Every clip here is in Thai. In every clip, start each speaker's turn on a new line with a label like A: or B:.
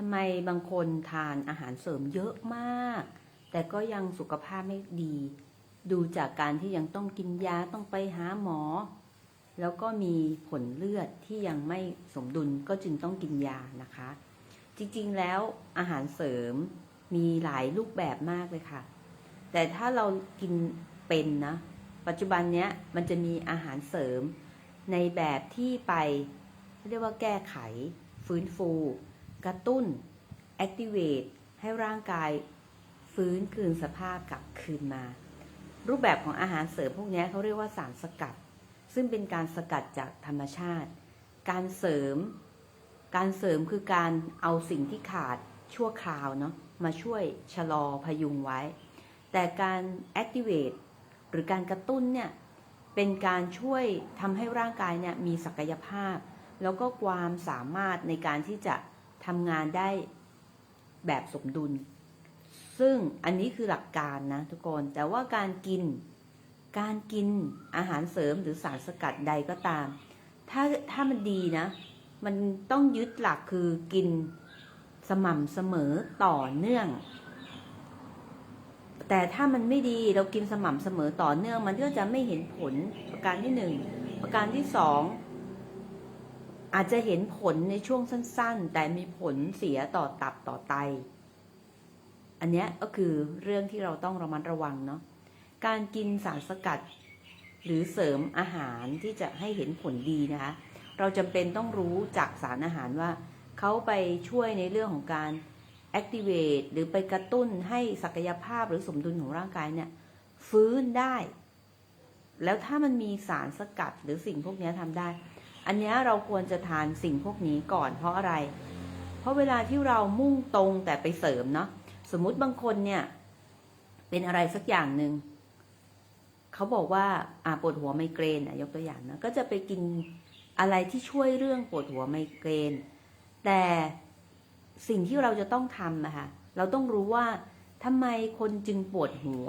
A: ทำไมบางคนทานอาหารเสริมเยอะมาก แต่ก็ยังสุขภาพไม่ดี ดูจากการที่ยังต้องกินยาต้องไปหาหมอ แล้วก็มีผลเลือดที่ยังไม่สมดุลก็จึงต้องกินยานะคะ จริงๆแล้วอาหารเสริมมีหลายรูปแบบมากเลยค่ะ แต่ถ้าเรากินเป็นนะ ปัจจุบันเนี้ยมันจะมีอาหารเสริมในแบบที่ไปเรียกว่าแก้ไข ฟื้นฟู กระตุ้น activate ให้ร่างกายฟื้นคืนสภาพกลับคืนมา รูปแบบของอาหารเสริมพวกนี้เขาเรียกว่าสารสกัด ซึ่งเป็นการสกัดจากธรรมชาติ การเสริม การเสริมคือการเอาสิ่งที่ขาดชั่วคราวเนาะมาช่วยชะลอพยุงไว้ แต่การ activate หรือการกระตุ้นเนี่ยเป็นการช่วยทำให้ร่างกายเนี่ยมีศักยภาพ แล้วก็ความสามารถในการที่จะ ทำงานได้แบบสมดุล ซึ่งอันนี้คือหลักการนะทุกคน แต่ว่าการกิน การกินอาหารเสริมหรือสารสกัดใดก็ตาม ถ้าถ้ามันดีนะ มันต้องยึดหลักคือกินสม่ำเสมอต่อเนื่อง แต่ถ้ามันไม่ดีเรากินสม่ำเสมอต่อเนื่อง มันก็จะไม่เห็นผลประการที่หนึ่งประการที่สอง อาจจะเห็นผลในช่วงสั้น ๆ แต่มีผลเสียต่อตับต่อไต อันนี้ก็คือเรื่องที่เราต้องระมัดระวังเนาะ การกินสารสกัด หรือเสริมอาหารที่จะให้เห็นผลดีนะคะ เราจำเป็นต้องรู้จากสารอาหารว่าเขาไปช่วยในเรื่องของการ activate หรือไปกระตุ้นให้ศักยภาพหรือสมดุลของร่างกายเนี่ยฟื้นได้ แล้วถ้ามันมีสารสกัดหรือสิ่งพวกนี้ทำได้ อันนี้เราควรจะทานสิ่งพวกนี้ก่อนเพราะอะไร เพราะเวลาที่เรามุ่งตรงแต่ไปเสริมเนาะสมมุติบางคนเนี่ย เป็นอะไรสักอย่างหนึ่งเขาบอกว่าอ่าปวดหัวไมเกรนอะยกตัวอย่างนะก็จะไปกินอะไรที่ช่วยเรื่องปวดหัวไมเกรน แต่สิ่งที่เราจะต้องทำนะคะเราต้องรู้ว่าทำไมคนจึงปวดหัว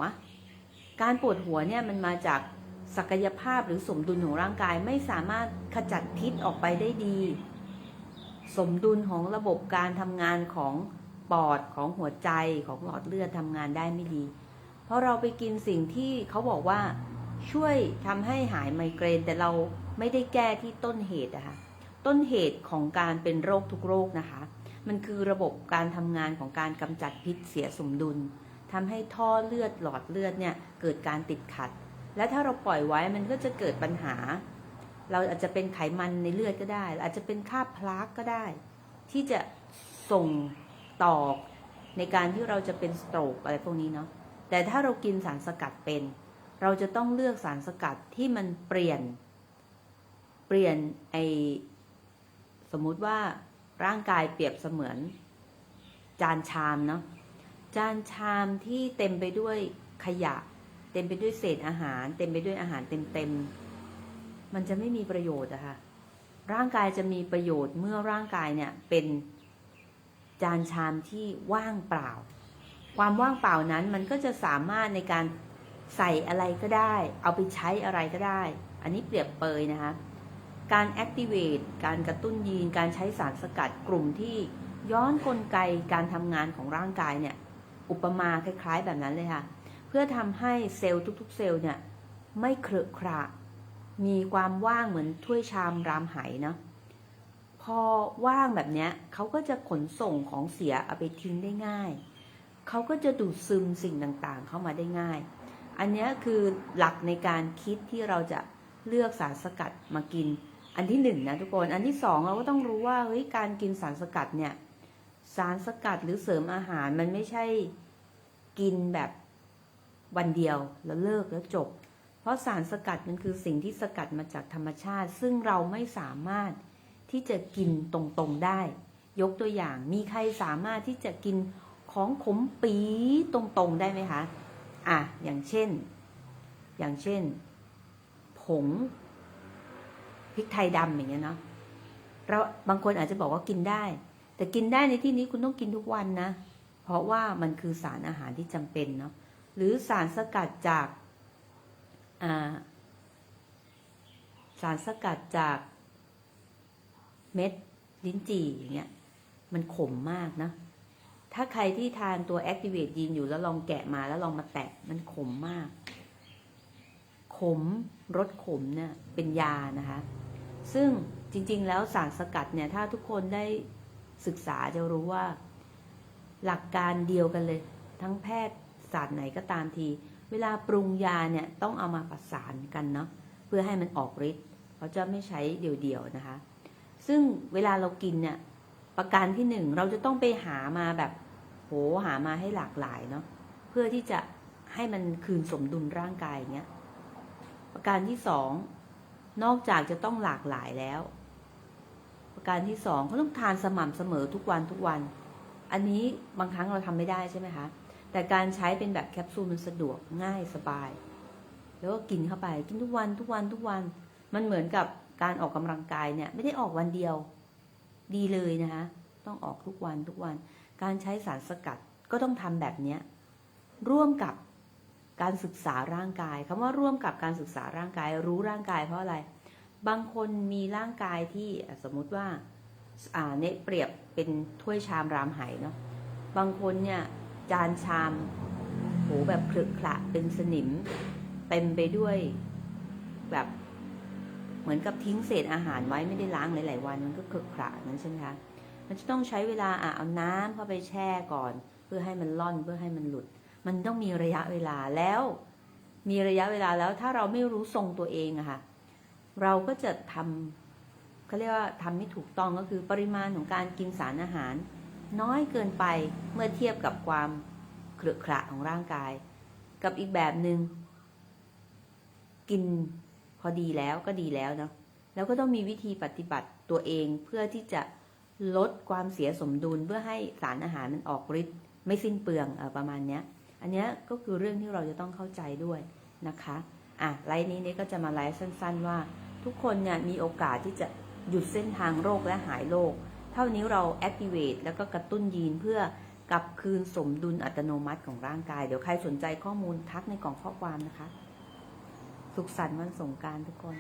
A: การปวดหัวเนี่ยมันมาจาก ศักยภาพหรือสมดุลของร่างกายไม่สามารถขจัดพิษออกไปได้ดี สมดุลของระบบการทำงานของปอดของหัวใจของหลอดเลือดทำงานได้ไม่ดี เพราะเราไปกินสิ่งที่เขาบอกว่าช่วยทำให้หายไมเกรนแต่เราไม่ได้แก้ที่ต้นเหตุนะคะต้นเหตุของการเป็นโรคทุกโรคนะคะ มันคือระบบการทำงานของการกำจัดพิษเสียสมดุลทำให้ท่อเลือดหลอดเลือดเนี่ยเกิดการติดขัด และถ้าเราปล่อยไว้มันก็จะเกิดปัญหา เราอาจจะเป็นไขมันในเลือดก็ได้ อาจจะเป็นค่าพลากก็ได้ ที่จะส่งต่อในการที่เราจะเป็นสโตรกอะไรพวกนี้เนาะแต่ถ้าเรากินสารสกัดเป็น เราจะต้องเลือกสารสกัดที่มันเปลี่ยน เปลี่ยนไอสมมุติว่าร่างกายเปรียบเสมือน จานชามเนาะจานชามที่เต็มไปด้วยขยะ เต็มไปด้วยเศษอาหาร เต็มไปด้วยอาหารเต็มๆมันจะไม่มีประโยชน์อะค่ะร่างกายจะมีประโยชน์เมื่อร่างกายเนี่ยเป็นจานชามที่ว่างเปล่า ความว่างเปล่านั้นมันก็จะสามารถในการใส่อะไรก็ได้ เอาไปใช้อะไรก็ได้ อันนี้เปรียบเปยนะคะ การ activate การกระตุ้นยีน การใช้สารสกัดกลุ่มที่ย้อนกลไกการทำงานของร่างกายเนี่ย อุปมาคล้ายๆแบบนั้นเลยค่ะ เพื่อทำให้เซลล์ทุกๆ เซลล์เนี่ยไม่เครอะคระมีความว่างเหมือนถ้วยชามรามไหเนาะพอว่างแบบเนี้ยเขาก็จะขนส่งของเสียเอาไปทิ้งได้ง่าย เขาก็จะดูดซึมสิ่งต่างๆ เข้ามาได้ง่าย อันนี้คือหลักในการคิดที่เราจะเลือกสารสกัดมากิน อันที่หนึ่งนะทุกคน อันที่สองเราก็ต้องรู้ว่าเฮ้ยการกินสารสกัดเนี่ย สารสกัดหรือเสริมอาหารมันไม่ใช่กินแบบ วันเดียวแล้วเลิกแล้วจบ เพราะสารสกัดมันคือสิ่งที่สกัดมาจากธรรมชาติ ซึ่งเราไม่สามารถที่จะกินตรงๆได้ ยกตัวอย่างมีใครสามารถที่จะกินของขมปีตรงๆได้ไหมคะอะอย่างเช่น อย่างเช่น ผงพริกไทยดำอย่างเงี้ยเนาะเราบางคนอาจจะบอกว่ากินได้ แต่กินได้ในที่นี้คุณต้องกินทุกวันนะ เพราะว่ามันคือสารอาหารที่จำเป็นเนาะ หรือสารสกัดจากาสารสกัดจากเม็ดลิ้นจี่อย่างเงี้ยมันขมมากนะ ถ้าใครที่ทานตัว Activate ยีนอยู่แล้วลองแกะมาแล้วลองมาแตะมันขมมาก ขมรสขมเนี่ยเป็นยานะคะ ซึ่งจริง ๆ แล้วสารสกัดเนี่ย ถ้าทุกคนได้ศึกษาจะรู้ว่า หลักการเดียวกันเลย ทั้งแพทย์ ศาสตร์ไหนก็ตามที เวลาปรุงยาเนี่ยต้องเอามาประสานกันเนาะเพื่อให้มันออกฤทธิ์เขาจะไม่ใช้เดี่ยวๆนะคะ ซึ่งเวลาเรากินเนี่ยประการที่หนึ่งเราจะต้องไปหามาแบบโหหามาให้หลากหลายเนาะเพื่อที่จะให้มันคืนสมดุลร่างกายอย่างเงี้ยประการที่สองนอกจากจะต้องหลากหลายแล้ว ประการที่สองเขาต้องทานสม่ำเสมอทุกวันทุกวัน อันนี้บางครั้งเราทำไม่ได้ใช่ไหมคะ แต่การใช้เป็นแบบแคปซูลมันสะดวกง่ายสบาย แล้วก็กินเข้าไปกินทุกวันทุกวันทุกวัน มันเหมือนกับการออกกำลังกายเนี่ย ไม่ได้ออกวันเดียว ดีเลยนะคะต้องออกทุกวันทุกวัน การใช้สารสกัดก็ต้องทำแบบเนี้ยร่วมกับการศึกษาร่างกายคำว่าร่วมกับการศึกษาร่างกาย รู้ร่างกายเพราะอะไร บางคนมีร่างกายที่สมมุติว่าอ่าเนี่ยเปรียบเป็นถ้วยชามรามไหเนาะบางคนเนี่ย จานชามโหแบบคลึกคละเป็นสนิม เต็มไปด้วยแบบเหมือนกับทิ้งเศษอาหารไว้ไม่ได้ล้างหลาย ๆ วันมันก็คลึกคละนั้นใช่ไหมคะมันจะต้องใช้เวลาอะเอาน้ำเข้าไปแช่ก่อน เพื่อให้มันล่อนเพื่อให้มันหลุด มันต้องมีระยะเวลาแล้ว มีระยะเวลาแล้วถ้าเราไม่รู้ทรงตัวเองอะค่ะเราก็จะทำเขาเรียกว่าทำไม่ถูกต้องก็คือปริมาณของการกินสารอาหาร น้อยเกินไปเมื่อเทียบกับความเครือขระของร่างกาย กับอีกแบบหนึง่งกินพอดีแล้วก็ดีแล้วเนาะแล้วก็ต้องมีวิธีปฏิบัติตัวเองเพื่อที่จะลดความเสียสมดุลเพื่อให้สารอาหารมันออกฤทธิ์ไม่สิ้นเปลืองอประมาณเนี้ย อันเนี้ยก็คือเรื่องที่เราจะต้องเข้าใจด้วยนะคะอะไลฟ์นี้เนี่ยก็จะมาไลฟ์สั้น ๆ ว่า ทุกคนเนี่ยมีโอกาสที่จะหยุดเส้นทางโรคและหายโรค ท่านี้เรา activate แล้วก็กระตุ้นยีนเพื่อกลับคืนสมดุลอัตโนมัติของร่างกาย เดี๋ยวใครสนใจข้อมูลทักในกล่องข้อความนะคะ สุขสันต์วันสงการทุกคน